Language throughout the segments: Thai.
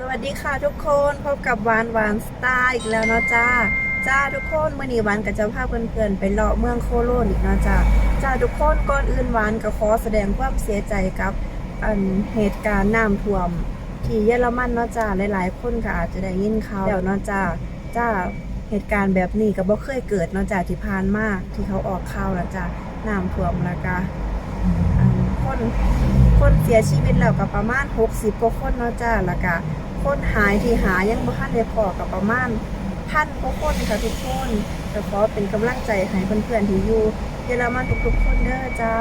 สวัสดีค่ะทุกคนพบกับวานวานสไตล์อีกแล้วเนาะจ้าจ้าทุกคนเมื่อนี้วานกับเจ้าภาพเพื่อนๆไปเลาะเมืองโคโลนอีกเนาะจ้าจ้าทุกคนก่อนอื่นวานก็ขอแสดงความเสียใจกับอันเหตุการณ์น้ำท่วม ที่เยอรมันเนาะจ้าหลายๆ คนก็อาจจะได้ยินเข่าวแล้วเนาะจ้าจ้าเหตุการณ์แบบนี้ก็บ่เคยเกิดเนาะจ้าที่ผ่านมาที่เขาออกข่าวแล้วจ้าน้ำท่วมแล้วก็คนคนเสียชีวิตแล้วก็ประมาณ 60กว่าคนเนาะจ้าแล้วก็ คนหายที่หายังบ่ทันได้พอกับประมาณพันกว่าคนค่ะทุกคนก็ขอเป็นกำลังใจให้เพื่อนๆที่อยู่เยอรมันทุกๆคนเด้อจ้า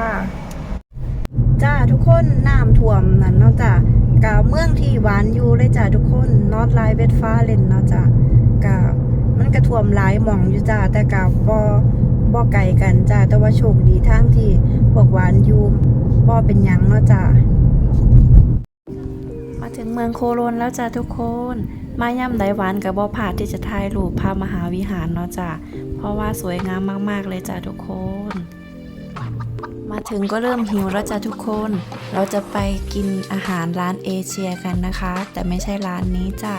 จ้าทุกคนน้ำท่วมนั่นเนาะจ้ากะเมืองที่หวานอยู่เลยจ้าทุกคนนอตไลเวทฟ้าเลนเนาะจ้ากะมันกระท่วมหลายหม่องอยู่จ้าแต่กะบ่บ่ไกลกันจ้าแต่ว่าโชคดีทางที่พวกหวานอยู่บ่เป็นยังเนาะจ้า งเมืองโคโลนแล้วจ้าทุกคน มาย่ำไดหวานกับบ่พาดที่จะถ่ายรูปพามหาวิหารเนาะจ้าเพราะว่าสวยงามมากๆเลยจ้าทุกคน มาถึงก็เริ่มหิวแล้วจ้ะทุกคน เราจะไปกินอาหารร้านเอเชียกันนะคะ แต่ไม่ใช่ร้านนี้จ้ะ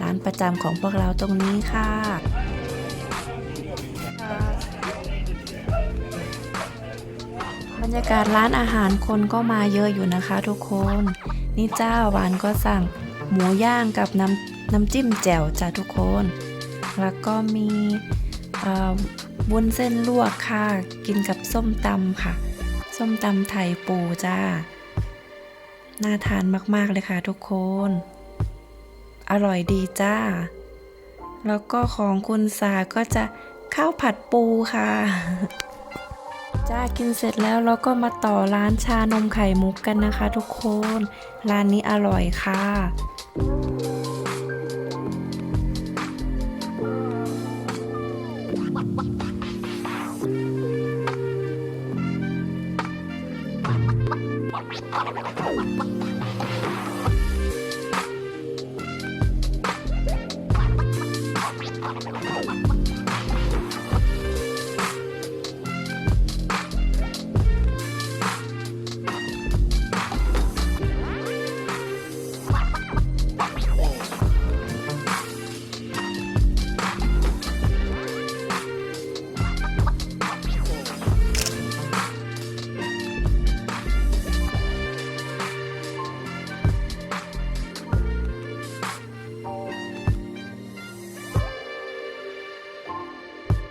ร้านประจำของพวกเราตรงนี้ค่ะบรรยากาศร้านอาหารคนก็มาเยอะอยู่นะคะทุกคน นี่จ้าหวานก็สั่งหมูย่างกับน้ำน้ำจิ้มแจ่วจ้ะทุกคน แล้วก็มีเอ่อวุ้นเส้นลวกค่ะ กินกับส้มตำค่ะ ส้มตำไทยปูจ้า น่าทานมากๆเลยค่ะทุกคน อร่อยดีจ้า แล้วก็ของคุณสาก็จะข้าวผัดปูค่ะ จ้ากินเสร็จแล้วเราก็มาต่อร้านชานมไข่มุกกันนะคะ ทุกคน ร้านนี้อร่อยค่ะม